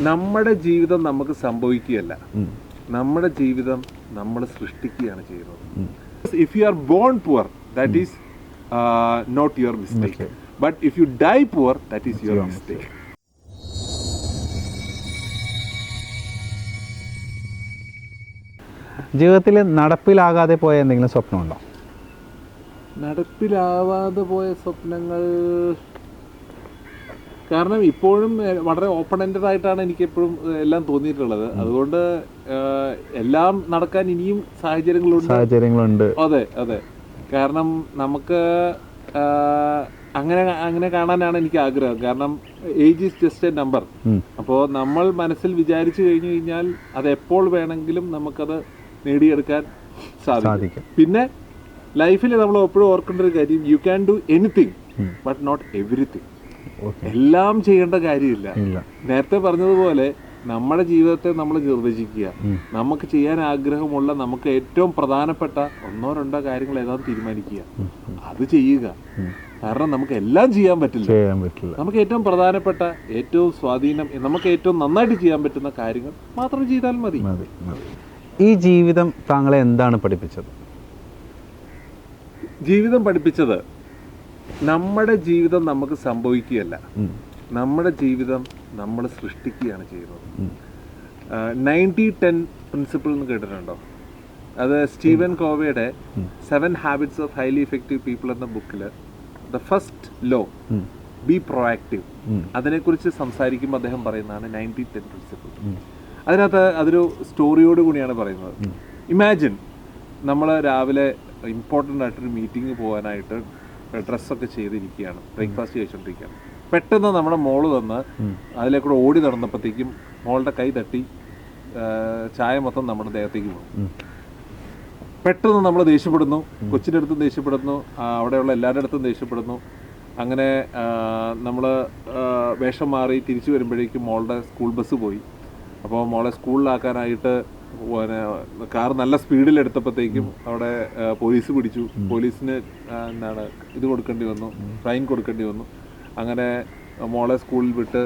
നമ്മുടെ ജീവിതം നമുക്ക് സംഭവിക്കുകയല്ല. നമ്മുടെ ജീവിതം നമ്മൾ സൃഷ്ടിക്കുകയാണ് ചെയ്യുന്നത്. If you are born poor that is not your mistake but if you die poor that is your mistake ജീവിതത്തിൽ നടപ്പിലാകാതെ പോയ എന്തെങ്കിലും സ്വപ്നമുണ്ടോ? നടപ്പിലാവാതെ പോയ സ്വപ്നങ്ങൾ കാരണം ഇപ്പോഴും വളരെ ഓപ്പൺ എൻഡഡ് ആയിട്ടാണ് എനിക്ക് എപ്പോഴും എല്ലാം തോന്നിയിട്ടുള്ളത്. അതുകൊണ്ട് എല്ലാം നടക്കാൻ ഇനിയും സാഹചര്യങ്ങളുണ്ട്. സാഹചര്യങ്ങളുണ്ട്. അതെ അതെ. കാരണം നമുക്ക് അങ്ങനെ അങ്ങനെ കാണാനാണ് എനിക്ക് ആഗ്രഹം. കാരണം age is just a number അപ്പോൾ നമ്മൾ മനസ്സിൽ വിചാരിച്ചു കഴിഞ്ഞു കഴിഞ്ഞാൽ അത് എപ്പോൾ വേണമെങ്കിലും നമുക്കത് നേടിയെടുക്കാൻ സാധിക്കും. പിന്നെ ലൈഫിൽ നമ്മൾ എപ്പോഴും ഓർക്കേണ്ട ഒരു കാര്യം you can do anything but not everything എല്ലാം ചെയ്യേണ്ട കാര്യമില്ല. നേരത്തെ പറഞ്ഞതുപോലെ നമ്മുടെ ജീവിതത്തെ നമ്മൾ നിർവചിക്കുക. നമുക്ക് ചെയ്യാൻ ആഗ്രഹമുള്ള നമുക്ക് ഏറ്റവും പ്രധാനപ്പെട്ട ഒന്നോ രണ്ടോ കാര്യങ്ങൾ ഏതാണെന്ന് തീരുമാനിക്കുക. അത് ചെയ്യുക. കാരണം നമുക്ക് എല്ലാം ചെയ്യാൻ പറ്റില്ല. ചെയ്യാൻ പറ്റില്ല. നമുക്ക് ഏറ്റവും പ്രധാനപ്പെട്ട ഏറ്റവും സ്വാധീനം നമുക്ക് ഏറ്റവും നന്നായിട്ട് ചെയ്യാൻ പറ്റുന്ന കാര്യങ്ങൾ മാത്രം ചെയ്താൽ മതി. ഈ ജീവിതം താങ്കളെ എന്താണ് പഠിപ്പിച്ചത്? ജീവിതം പഠിപ്പിച്ചത് നമ്മുടെ ജീവിതം നമുക്ക് സംഭവിക്കുകയല്ല. നമ്മുടെ ജീവിതം നമ്മൾ സൃഷ്ടിക്കുകയാണ് ചെയ്യുന്നത്. നയന്റി ടെൻ പ്രിൻസിപ്പിൾ എന്ന് കേട്ടിട്ടുണ്ടോ? അത് Steven കോവയുടെ seven habits of highly effective people എന്ന ബുക്കിൽ the first law be proactive അതിനെക്കുറിച്ച് സംസാരിക്കുമ്പോൾ അദ്ദേഹം പറയുന്നതാണ് നയന്റി ടെൻ പ്രിൻസിപ്പിൾ അതിനകത്ത് അതൊരു സ്റ്റോറിയോട് കൂടിയാണ് പറയുന്നത്. ഇമാജിൻ നമ്മൾ രാവിലെ ഇമ്പോർട്ടന്റ് ആയിട്ടൊരു മീറ്റിംഗ് പോകാനായിട്ട് ഡ്രസ്സൊക്കെ ചെയ്തിരിക്കുകയാണ്. ബ്രേക്ക്ഫാസ്റ്റ് കഴിച്ചുകൊണ്ടിരിക്കുകയാണ് പെട്ടെന്ന് നമ്മുടെ മോൾ തന്ന് അതിലേക്കൂടെ ഓടി നടന്നപ്പോഴത്തേക്കും മോളുടെ കൈ തട്ടി ചായ മൊത്തം നമ്മുടെ ദേഹത്തേക്ക് പോകും പെട്ടെന്ന് നമ്മൾ ദേഷ്യപ്പെടുന്നു. കൊച്ചിന്റെ അടുത്തും ദേഷ്യപ്പെടുന്നു. അവിടെയുള്ള എല്ലാവരുടെ അടുത്തും ദേഷ്യപ്പെടുന്നു. അങ്ങനെ നമ്മൾ വേഷം മാറി തിരിച്ചു വരുമ്പോഴേക്കും മോളുടെ സ്കൂൾ ബസ് പോയി. അപ്പോൾ മോളെ സ്കൂളിലാക്കാനായിട്ട് പിന്നെ കാർ നല്ല സ്പീഡിൽ എടുത്തപ്പോഴത്തേക്കും അവിടെ പോലീസ് പിടിച്ചു. പോലീസിന് എന്താണ് ഇത് കൊടുക്കേണ്ടി വന്നു. ഫൈൻ കൊടുക്കേണ്ടി വന്നു. അങ്ങനെ മോളെ സ്കൂളിൽ വിട്ട്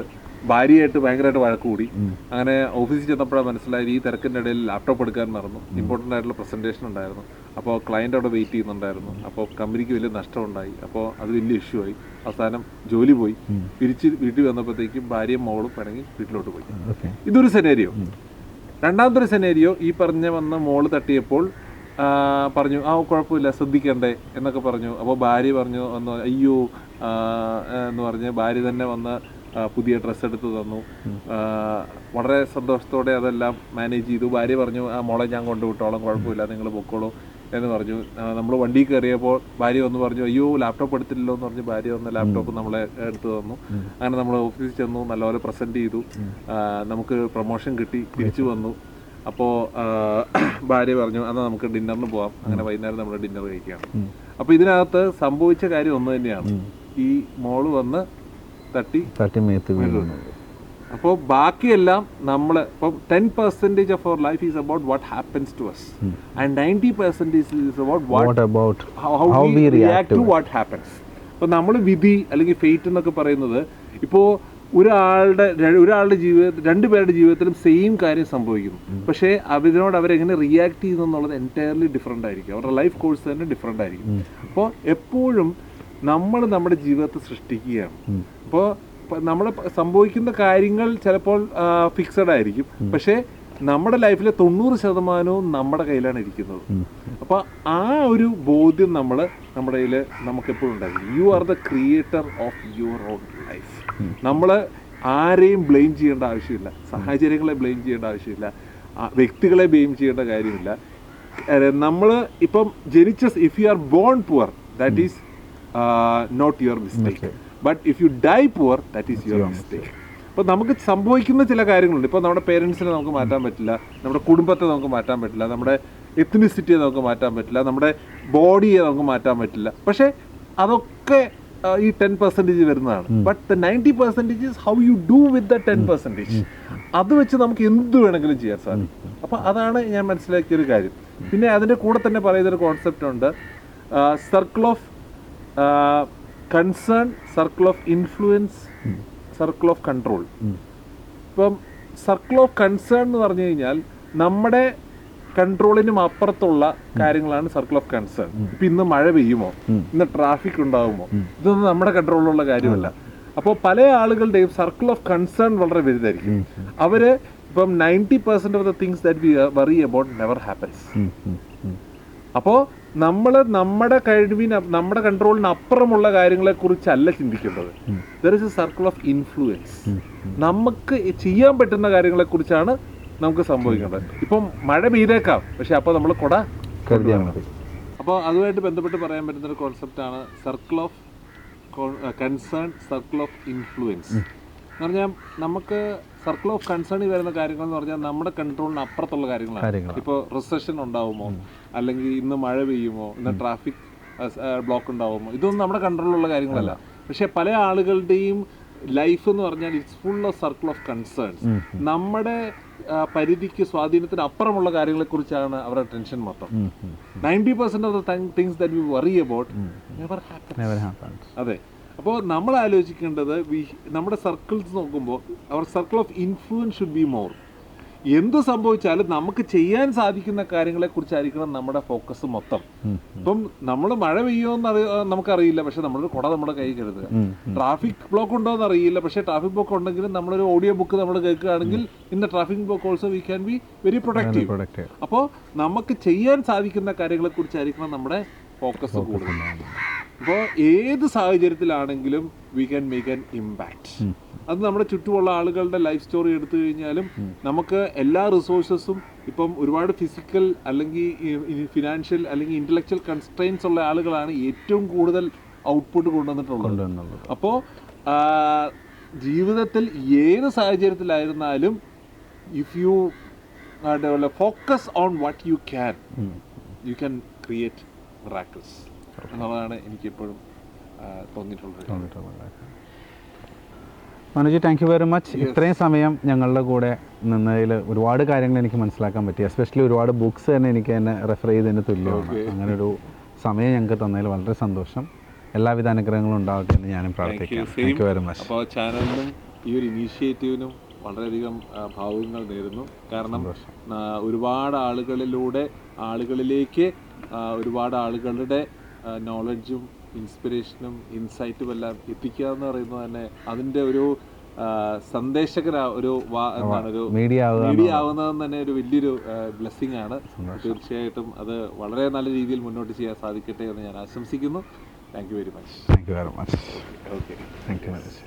ഭാര്യയായിട്ട് ഭയങ്കരമായിട്ട് വഴക്ക് കൂടി അങ്ങനെ ഓഫീസിൽ ചെന്നപ്പോഴാണ് മനസ്സിലായത് ഈ തിരക്കിന്റെ ഇടയിൽ ലാപ്ടോപ്പ് എടുക്കാൻ നടന്നു. ഇമ്പോർട്ടന്റ് ആയിട്ടുള്ള പ്രസന്റേഷൻ ഉണ്ടായിരുന്നു. അപ്പോൾ ക്ലയന്റ് അവിടെ വെയിറ്റ് ചെയ്യുന്നുണ്ടായിരുന്നു. അപ്പോൾ കമ്പനിക്ക് വലിയ നഷ്ടമുണ്ടായി. അപ്പോൾ അത് വലിയ ഇഷ്യൂ ആയി. അവസാനം ജോലി പോയി. തിരിച്ച് വീട്ടിൽ വന്നപ്പോഴത്തേക്കും ഭാര്യയും മോളും പിണങ്ങി വീട്ടിലോട്ട് പോയി. ഇതൊരു സെനേരിയോ രണ്ടാമത്തെ ഒരു സെനേരിയോ ഈ പറഞ്ഞ വന്ന മോൾ തട്ടിയപ്പോൾ പറഞ്ഞു ആ കുഴപ്പമില്ല ശ്രദ്ധിക്കണ്ടേ എന്നൊക്കെ പറഞ്ഞു. അപ്പോൾ ഭാര്യ പറഞ്ഞു എന്ന് അയ്യോ എന്ന് പറഞ്ഞ് ഭാര്യ തന്നെ വന്ന് പുതിയ ഡ്രസ്സ് എടുത്ത് തന്നു. വളരെ സന്തോഷത്തോടെ അതെല്ലാം മാനേജ് ചെയ്തു. ഭാര്യ പറഞ്ഞു ആ മോളെ ഞാൻ കൊണ്ടുവിട്ടോളാം കുഴപ്പമില്ല നിങ്ങൾ പൊക്കോളൂ. എന്ന് പറഞ്ഞു. നമ്മൾ വണ്ടി കയറിയപ്പോൾ ഭാര്യ വന്ന് പറഞ്ഞു അയ്യോ ലാപ്ടോപ്പ് എടുത്തില്ലല്ലോ എന്ന് പറഞ്ഞ് ഭാര്യ വന്ന് ലാപ്ടോപ്പ് നമ്മളെ എടുത്തു തന്നു. അങ്ങനെ നമ്മൾ ഓഫീസിൽ ചെന്നു നല്ലപോലെ പ്രസന്റ് ചെയ്തു. നമുക്ക് പ്രൊമോഷൻ കിട്ടി തിരിച്ചു വന്നു. അപ്പോൾ ഭാര്യ പറഞ്ഞു എന്നാൽ നമുക്ക് ഡിന്നറിന് പോവാം. അങ്ങനെ വൈകുന്നേരം നമ്മൾ ഡിന്നർ കഴിക്കുകയാണ്. അപ്പോൾ ഇതിനകത്ത് സംഭവിച്ച കാര്യം ഒന്ന് തന്നെയാണ്. ഈ മോൾ വന്ന് തട്ടി തട്ടി മേത്ത് വീഴുന്നു അപ്പോൾ ബാക്കിയെല്ലാം നമ്മൾ ഇപ്പം ten percentage of our life is about what happens to us and ninety percentage is about what what about how How we to react happens അപ്പോൾ നമ്മൾ വിധി അല്ലെങ്കിൽ ഫെയ്റ്റ് എന്നൊക്കെ പറയുന്നത് ഇപ്പോൾ ഒരാളുടെ ഒരാളുടെ ജീവിതത്തിൽ രണ്ടുപേരുടെ ജീവിതത്തിലും സെയിം കാര്യം സംഭവിക്കുന്നു. പക്ഷേ അതിനോട് അവരെങ്ങനെ റിയാക്ട് ചെയ്യുന്നു എന്നുള്ളത് എന്റയർലി ഡിഫറെന്റ് ആയിരിക്കും. അവരുടെ ലൈഫ് കോഴ്സ് തന്നെ ഡിഫറെന്റ് ആയിരിക്കും. അപ്പോൾ എപ്പോഴും നമ്മൾ നമ്മുടെ ജീവിതത്തെ സൃഷ്ടിക്കുകയാണ്. അപ്പോൾ നമ്മൾ സംഭവിക്കുന്ന കാര്യങ്ങൾ ചിലപ്പോൾ ഫിക്സഡ് ആയിരിക്കും. പക്ഷേ നമ്മുടെ ലൈഫിലെ തൊണ്ണൂറ് ശതമാനവും നമ്മുടെ കയ്യിലാണ് ഇരിക്കുന്നത്. അപ്പോൾ ആ ഒരു ബോധ്യം നമ്മൾ നമ്മുടെ കയ്യിൽ നമുക്കെപ്പോഴും ഉണ്ടായിരിക്കും. You are the creator of your own life നമ്മൾ ആരെയും ബ്ലെയിം ചെയ്യേണ്ട ആവശ്യമില്ല. സാഹചര്യങ്ങളെ ബ്ലെയിം ചെയ്യേണ്ട ആവശ്യമില്ല. വ്യക്തികളെ ബ്ലെയിം ചെയ്യേണ്ട കാര്യമില്ല. നമ്മൾ ഇപ്പം ജനിച്ച if you are born poor that is not your mistake but if you die poor that is your mistake അപ്പോൾ നമുക്ക് സംഭവിക്കുന്ന ചില കാര്യങ്ങളുണ്ട്. ഇപ്പോൾ നമ്മുടെ പേരൻസിനെ നമുക്ക് മാറ്റാൻ പറ്റില്ല. നമ്മുടെ കുടുംബത്തെ നമുക്ക് മാറ്റാൻ പറ്റില്ല. നമ്മുടെ എത്നിസിറ്റിയെ നമുക്ക് മാറ്റാൻ പറ്റില്ല. നമ്മുടെ ബോഡിയെ നമുക്ക് മാറ്റാൻ പറ്റില്ല. പക്ഷേ അതൊക്കെ ഈ ടെൻ പെർസെന്റേജ് വരുന്നതാണ്. But the ninety percentage is how you do with the ten percentage അത് വെച്ച് നമുക്ക് എന്ത് വേണമെങ്കിലും ചെയ്യാൻ സാധിക്കും. അപ്പോൾ അതാണ് ഞാൻ മനസ്സിലാക്കിയ ഒരു കാര്യം. പിന്നെ അതിന്റെ കൂടെ തന്നെ പറയുന്നൊരു കോൺസെപ്റ്റ് ഉണ്ട്. Circle of concern circle of influence circle of control ഇപ്പം സർക്കിൾ ഓഫ് കൺസേൺ എന്ന് പറഞ്ഞു കഴിഞ്ഞാൽ നമ്മുടെ കൺട്രോളിനും അപ്പുറത്തുള്ള കാര്യങ്ങളാണ് സർക്കിൾ ഓഫ് കൺസേൺ ഇപ്പൊ ഇന്ന് മഴ പെയ്യുമോ? ഇന്ന് ട്രാഫിക് ഉണ്ടാകുമോ ഇതൊന്നും നമ്മുടെ കൺട്രോളിലുള്ള കാര്യമല്ല. അപ്പോൾ പല ആളുകളുടെയും സർക്കിൾ ഓഫ് കൺസേൺ വളരെ വലുതായിരിക്കും. അവർ ഇപ്പം ninety percent of the things that we worry about never happens. അപ്പോൾ നമ്മൾ നമ്മുടെ കഴിവിന് നമ്മുടെ കൺട്രോളിന് അപ്പുറമുള്ള കാര്യങ്ങളെ കുറിച്ചല്ല ചിന്തിക്കേണ്ടത് there is a circle of influence നമുക്ക് ചെയ്യാൻ പറ്റുന്ന കാര്യങ്ങളെ കുറിച്ചാണ് നമുക്ക് സംഭവിക്കേണ്ടത്. ഇപ്പം മഴ പെയ്തേക്കാം പക്ഷെ അപ്പോൾ നമ്മൾ കൊട അപ്പോൾ അതുമായിട്ട് ബന്ധപ്പെട്ട് പറയാൻ പറ്റുന്ന ഒരു കോൺസെപ്റ്റ് ആണ് circle of concern circle of influence എന്ന് പറഞ്ഞാൽ നമുക്ക് സർക്കിൾ ഓഫ് കൺസേണിൽ വരുന്ന കാര്യങ്ങൾ എന്ന് പറഞ്ഞാൽ നമ്മുടെ കൺട്രോളിന് അപ്പുറത്തുള്ള കാര്യങ്ങളാണ്. ഇപ്പോൾ റിസഷൻ ഉണ്ടാവുമോ? അല്ലെങ്കിൽ ഇന്ന് മഴ പെയ്യുമോ? ഇന്ന് ട്രാഫിക് ബ്ലോക്ക് ഉണ്ടാവുമോ? ഇതൊന്നും നമ്മുടെ കൺട്രോളിലുള്ള കാര്യങ്ങളല്ല. പക്ഷേ പല ആളുകളുടെയും ലൈഫ് എന്ന് പറഞ്ഞാൽ it's full of circle of concerns നമ്മുടെ പരിധിക്ക് സ്വാധീനത്തിന് അപ്പുറമുള്ള കാര്യങ്ങളെ കുറിച്ചാണ് അവരുടെ ടെൻഷൻ മൊത്തം. Ninety percent of the things that we worry about. അതെ. അപ്പോൾ നമ്മൾ ആലോചിക്കേണ്ടത് വി- നമ്മുടെ സർക്കിൾസ് നോക്കുമ്പോൾ അവർ circle of influence should be more എന്ത് സംഭവിച്ചാലും നമുക്ക് ചെയ്യാൻ സാധിക്കുന്ന കാര്യങ്ങളെ കുറിച്ചായിരിക്കണം നമ്മുടെ ഫോക്കസ് മൊത്തം. ഇപ്പം നമ്മൾ മഴ പെയ്യുമെന്ന് അറിയ നമുക്കറിയില്ല. പക്ഷെ നമ്മളൊരു കുട നമ്മുടെ കൈ കരുതുക. ട്രാഫിക് ബ്ലോക്ക് ഉണ്ടോ എന്ന് അറിയില്ല പക്ഷെ ട്രാഫിക് ബ്ലോക്ക് ഉണ്ടെങ്കിലും നമ്മളൊരു ഓഡിയോ ബുക്ക് നമ്മൾ കേൾക്കുകയാണെങ്കിൽ ഇന്ന് traffic block also we can be very productive അപ്പോൾ നമുക്ക് ചെയ്യാൻ സാധിക്കുന്ന കാര്യങ്ങളെ കുറിച്ചായിരിക്കണം നമ്മുടെ ഫോക്കസ് കൂടുതൽ. അപ്പോൾ ഏത് സാഹചര്യത്തിലാണെങ്കിലും we can make an impact അത് നമ്മുടെ ചുറ്റുമുള്ള ആളുകളുടെ ലൈഫ് സ്റ്റോറി എടുത്തു കഴിഞ്ഞാലും നമുക്ക് എല്ലാ റിസോഴ്സസും ഇപ്പം ഒരുപാട് ഫിസിക്കൽ അല്ലെങ്കിൽ ഫിനാൻഷ്യൽ അല്ലെങ്കിൽ ഇന്റലക്ച്വൽ കൺസ്ട്രെയിൻസ് ഉള്ള ആളുകളാണ് ഏറ്റവും കൂടുതൽ ഔട്ട്പുട്ട് കൊണ്ടുവന്നിട്ടുള്ളത്. അപ്പോൾ ജീവിതത്തിൽ ഏത് സാഹചര്യത്തിലായിരുന്നാലും if you develop focus on what you can you can create miracles എന്നുള്ളതാണ് എനിക്കിപ്പോഴും തോന്നിയിട്ടുള്ളത്. Manuji thank you very much ഇത്രയും സമയം ഞങ്ങളുടെ കൂടെ നിന്നതിൽ ഒരുപാട് കാര്യങ്ങൾ എനിക്ക് മനസ്സിലാക്കാൻ പറ്റി. എസ്പെഷ്യലി ഒരുപാട് ബുക്സ് തന്നെ എനിക്ക് എന്നെ റെഫർ ചെയ്തതിന് തുല്യമാണ്. അങ്ങനെ ഒരു സമയം ഞങ്ങൾക്ക് തന്നതിൽ വളരെ സന്തോഷം. എല്ലാവിധ അനുഗ്രഹങ്ങളും ഉണ്ടാവട്ടെ എന്ന് ഞാനും പ്രാർത്ഥിക്കാം. താങ്ക് യു വെരി മച്ച് അപ്പോൾ ചാനലിനും ഈ ഒരു ഇനീഷ്യേറ്റീവിനും വളരെയധികം ഭാവങ്ങൾ ഭാവുകങ്ങൾ നേരുന്നു. കാരണം ഒരുപാട് ആളുകളിലൂടെ ആളുകളിലേക്ക് ഒരുപാട് ആളുകളുടെ നോളജും ഇൻസ്പിറേഷനും ഇൻസൈറ്റും എല്ലാം എത്തിക്കുക എന്ന് പറയുന്നത് തന്നെ അതിന്റെ ഒരു സന്ദേശകരാ ഒരു എന്താണ് ഒരു മീഡിയ ആവുക മീഡിയ ആവുന്നത് തന്നെ ഒരു വലിയൊരു ബ്ലെസ്സിങ് ആണ്. തീർച്ചയായിട്ടും അത് വളരെ നല്ല രീതിയിൽ മുന്നോട്ട് ചെയ്യാൻ സാധിക്കട്ടെ എന്ന് ഞാൻ ആശംസിക്കുന്നു. Thank you very much thank you very much okay thank you Manoj